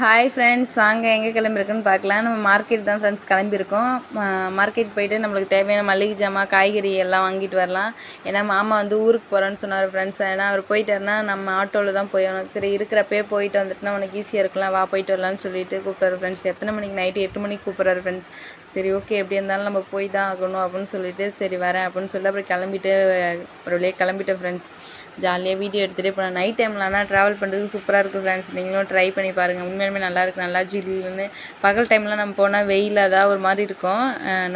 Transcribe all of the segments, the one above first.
Hi friends வாங்க எங்கே கிளம்பிருக்குன்னு பார்க்கலாம். நம்ம மார்க்கெட் தான் ஃப்ரெண்ட்ஸ் கிளம்பியிருக்கோம் மார்க்கெட் போயிட்டு நம்மளுக்கு தேவையான மளிகை ஜாமான் காய்கறி எல்லாம் வாங்கிட்டு வரலாம். ஏன்னா மாமா வந்து ஊருக்கு போகிறேன்னு சொன்னார் ஃப்ரெண்ட்ஸ் ஏன்னா அவர் போயிட்டாருன்னா நம்ம ஆட்டோவில் தான் போயிடணும் சரி இருக்கிறப்பே போயிட்டு வந்துட்டுனா உனக்கு ஈஸியாக இருக்கலாம். வா போயிட்டு வரலான்னு சொல்லிட்டு கூப்பிட்றாரு ஃப்ரெண்ட்ஸ் எத்தனை மணிக்கு நைட்டு எட்டு மணிக்கு கூப்பிட்றாரு ஃப்ரெண்ட்ஸ் சரி ஓகே எப்படி இருந்தாலும் நம்ம போய் தான் ஆகணும் அப்படின்னு சொல்லிட்டு சரி வரேன் அப்படின்னு சொல்லி அப்புறம் கிளம்பிட்டு ஒரு வழியாக கிளம்பிட்டேன் ஃப்ரெண்ட்ஸ் ஜாலியாக வீடியோ எடுத்துகிட்டே போனேன் நைட் டைம்லனா ஆனால் ட்ராவல் பண்ணுறதுக்கு சூப்பராக இருக்குது ஃப்ரெண்ட்ஸ் நீங்களும் ட்ரை பண்ணி பாருங்கள் உண்மையுமே நல்லா இருக்குது நல்லா ஜில்லுன்னு. பகல் டைமில் நம்ம போனால் வெயிலாக தான் ஒரு மாதிரி இருக்கும்.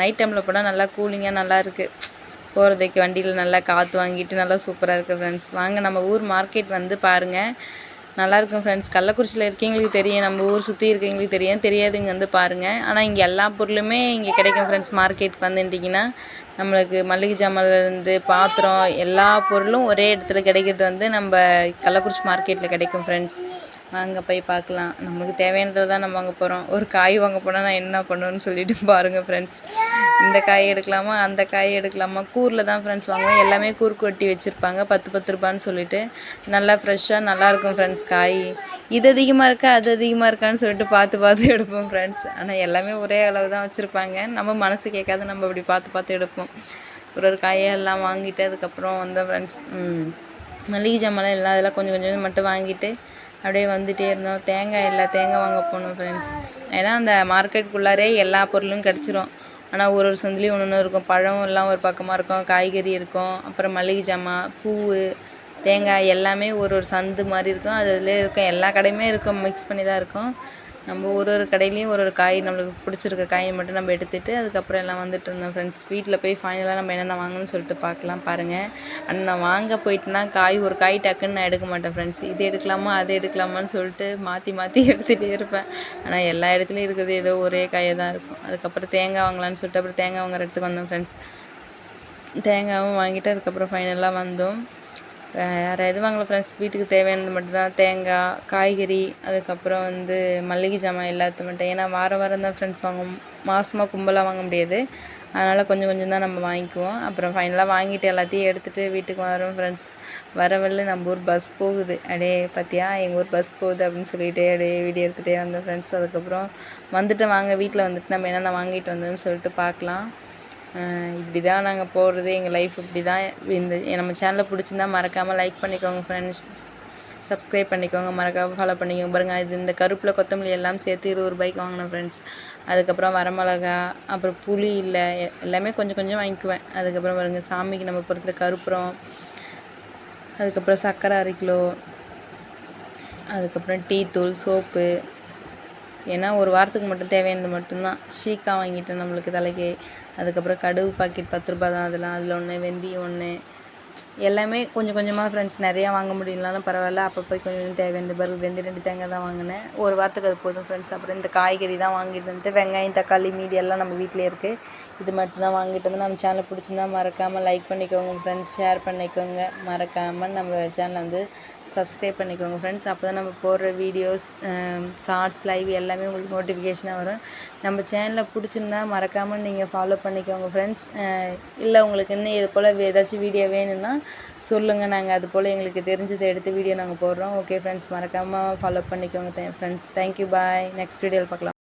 நைட் டைமில் போனால் நல்லா கூலிங்காக நல்லா இருக்குது போகிறதுக்கு வண்டியில் நல்லா காற்று வாங்கிட்டு நல்லா சூப்பராக இருக்குது ஃப்ரெண்ட்ஸ் வாங்க நம்ம ஊர் மார்க்கெட் வந்து பாருங்கள் நல்லாயிருக்கும் ஃப்ரெண்ட்ஸ் கள்ளக்குறிச்சியில் இருக்கீங்களுக்கு தெரியும் நம்ம ஊர் சுற்றி இருக்கவங்களுக்கு தெரியும். தெரியாதுங்க வந்து பாருங்கள் ஆனால் இங்கே எல்லா பொருளுமே இங்கே கிடைக்கும் ஃப்ரெண்ட்ஸ் மார்க்கெட்டுக்கு வந்துட்டிங்கன்னா நம்மளுக்கு மளிகை ஜாமான்லேருந்து பாத்திரம் எல்லா பொருளும் ஒரே இடத்துல கிடைக்கிறது வந்து நம்ம கள்ளக்குறிச்சி மார்க்கெட்டில் கிடைக்கும் ஃப்ரெண்ட்ஸ் வாங்க போய் பார்க்கலாம். நம்மளுக்கு தேவையானதை தான் நம்ம வாங்க போகிறோம் ஒரு காய் வாங்க போனால் நான் என்ன பண்ணுவேன்னு சொல்லிட்டு பாருங்கள் ஃப்ரெண்ட்ஸ் இந்த காய் எடுக்கலாமா? அந்த காய் எடுக்கலாமா? கூரில் தான் ஃப்ரெண்ட்ஸ் வாங்குவேன் எல்லாமே கூர் கொட்டி வச்சுருப்பாங்க. பத்து பத்து ரூபான்னு சொல்லிட்டு. நல்லா ஃப்ரெஷ்ஷாக நல்லாயிருக்கும் ஃப்ரெண்ட்ஸ் காய். இது அதிகமாக இருக்கா? அது அதிகமாக இருக்கான்னு சொல்லிட்டு பார்த்து பார்த்து எடுப்போம் ஃப்ரெண்ட்ஸ் ஆனால் எல்லாமே ஒரே அளவு தான் வச்சுருப்பாங்க. நம்ம மனசு கேட்காத நம்ம அப்படி பார்த்து பார்த்து எடுப்போம். ஒரு ஒரு காயெல்லாம் வாங்கிட்டு அதுக்கப்புறம் வந்த ஃப்ரெண்ட்ஸ் மளிகை ஜாமான் எல்லாம் அதெல்லாம் கொஞ்சம் கொஞ்சம் மட்டும் வாங்கிட்டு அப்படியே வந்துகிட்டே இருந்தோம். தேங்காய் இல்லை தேங்காய் வாங்க போனோம் ஃப்ரெண்ட்ஸ் ஏன்னா அந்த மார்க்கெட்டுக்குள்ளாரே எல்லா பொருளும் கிடச்சிரும். ஆனால் ஒரு ஒரு சந்திலையும் ஒன்று ஒன்று இருக்கும். பழம் எல்லாம் ஒரு பக்கமாக இருக்கும். காய்கறி இருக்கும். அப்புறம் மளிகை ஜாமான் பூ தேங்காய் எல்லாமே ஒரு ஒரு சந்து மாதிரி இருக்கும். அதில் இருக்கும். எல்லா கடையுமே இருக்கும். மிக்ஸ் பண்ணி தான் இருக்கும். நம்ம ஒரு ஒரு கடையிலையும் ஒரு ஒரு காய் நம்மளுக்கு பிடிச்சிருக்க காயை மட்டும் நம்ம எடுத்துகிட்டு அதுக்கப்புறம் எல்லாம் வந்துட்டு இருந்தோம் ஃப்ரெண்ட்ஸ் வீட்டில் போய் ஃபைனலாக நம்ம என்னென்ன வாங்கணும்னு சொல்லிட்டு பார்க்கலாம் பாருங்கள் அண்ட் நான் வாங்க போயிட்டுனா காய் ஒரு காய் டக்குன்னு நான் எடுக்க மாட்டேன் ஃப்ரெண்ட்ஸ் இது எடுக்கலாமா அது எடுக்கலாமான்னு சொல்லிட்டு மாற்றி மாற்றி எடுத்துகிட்டே இருப்பேன். ஆனால் எல்லா இடத்துலையும் இருக்கிறது ஏதோ ஒரே காயை தான் இருக்கும். அதுக்கப்புறம் தேங்காய் வாங்கலான்னு சொல்லிட்டு அப்புறம் தேங்காய் வாங்குற இடத்துக்கு வந்தோம் ஃப்ரெண்ட்ஸ் தேங்காயும் வாங்கிட்டு அதுக்கப்புறம் ஃபைனலாக வந்தோம். வேறு எது வாங்கல ஃப்ரெண்ட்ஸ் வீட்டுக்கு தேவையானது மட்டும்தான். தேங்காய் காய்கறி அதுக்கப்புறம் வந்து மளிகை ஜாமான் எல்லாத்து மட்டும். ஏன்னா வாரம் வாரம் தான் ஃப்ரெண்ட்ஸ் வாங்குவோம் மாதமாக கும்பலாக வாங்க முடியாது. அதனால் கொஞ்சம் கொஞ்சம் தான் நம்ம வாங்கிக்குவோம். அப்புறம் ஃபைனலாக வாங்கிட்டு எல்லாத்தையும் எடுத்துகிட்டு வீட்டுக்கு வரோம் ஃப்ரெண்ட்ஸ் வர வரல நம்ம ஊர் பஸ் போகுது. அடே பார்த்தியா எங்கள் ஊர் பஸ் போகுது அப்படின்னு சொல்லிட்டு அப்படியே வீடியோ எடுத்துகிட்டே வந்தோம் ஃப்ரெண்ட்ஸ் அதுக்கப்புறம் வந்துட்டு வாங்க வீட்டில் வந்துட்டு நம்ம என்னென்ன வாங்கிட்டு வந்தோம்னு சொல்லிட்டு பார்க்கலாம். இப்படி தான் நாங்கள் போகிறது எங்கள் லைஃப் இப்படி தான் இந்த நம்ம சேனலை பிடிச்சிருந்தா மறக்காமல் லைக் பண்ணிக்கோங்க ஃப்ரெண்ட்ஸ் சப்ஸ்கிரைப் பண்ணிக்கோங்க மறக்காமல் ஃபாலோ பண்ணிக்கோங்க. பாருங்கள் இது இந்த கருப்பில் கொத்தமல்லி எல்லாம் சேர்த்து இருபது ரூபாய்க்கு வாங்கினேன் ஃப்ரெண்ட்ஸ் அதுக்கப்புறம் வரமிளகா அப்புறம் புளி இல்லை எல்லாமே கொஞ்சம் கொஞ்சம் வாங்கிக்குவேன். அதுக்கப்புறம் பாருங்கள் சாமிக்கு நம்ம பொறுத்துல கருப்புறம் அதுக்கப்புறம் சர்க்கரை அரை கிலோ அதுக்கப்புறம் டீ தூள் சோப்பு ஏன்னா ஒரு வாரத்துக்கு மட்டும் தேவையானது மட்டும்தான். ஷீக்கா வாங்கிட்டேன் நம்மளுக்கு தலைக்கு. அதுக்கப்புறம் கடுகு பாக்கெட் பத்து ரூபா தான் அதெல்லாம். அதில் ஒன்று வெந்தயம் ஒன்று எல்லாமே கொஞ்சம் கொஞ்சமாக ஃப்ரெண்ட்ஸ் நிறையா வாங்க முடியலனாலும் பரவாயில்ல. அப்போ போய் கொஞ்சம் கொஞ்சம் தேவையான பிறகு ரெண்டு ரெண்டு தேங்காய் தான் வாங்கினேன். ஒரு வாரத்துக்கு அது போதும் ஃப்ரெண்ட்ஸ் அப்புறம் இந்த காய்கறி தான் வாங்கிட்டு வந்து வெங்காயம் தக்காளி மீதி எல்லாம் நம்ம வீட்டிலே இருக்குது இது மட்டும் தான் வாங்கிட்டு வந்து நம்ம சேனலை பிடிச்சிருந்தா மறக்காமல் லைக் பண்ணிக்கோங்க. ஃப்ரெண்ட்ஸ் ஷேர் பண்ணிக்கோங்க. மறக்காமல் நம்ம சேனலை வந்து சப்ஸ்கிரைப் பண்ணிக்கோங்க ஃப்ரெண்ட்ஸ் அப்போ தான் நம்ம போடுற வீடியோஸ் ஷார்ட்ஸ் லைவ் எல்லாமே உங்களுக்கு நோட்டிஃபிகேஷனாக வரும். நம்ம சேனலை பிடிச்சிருந்தா மறக்காமல் நீங்கள் ஃபாலோ பண்ணிக்கோங்க ஃப்ரெண்ட்ஸ் இல்லை உங்களுக்கு இன்னும் இது போல் ஏதாச்சும் வீடியோ வேணும்னா சொல்லுங்கள் நாங்கள் அது போல் எங்களுக்கு தெரிஞ்சதை எடுத்து வீடியோ நாங்கள் போடுறோம். ஓகே ஃப்ரெண்ட்ஸ் மறக்காமல் ஃபாலோ பண்ணிக்கோங்க. Friends thank you bye next வீடியோவில் பார்க்கலாம்.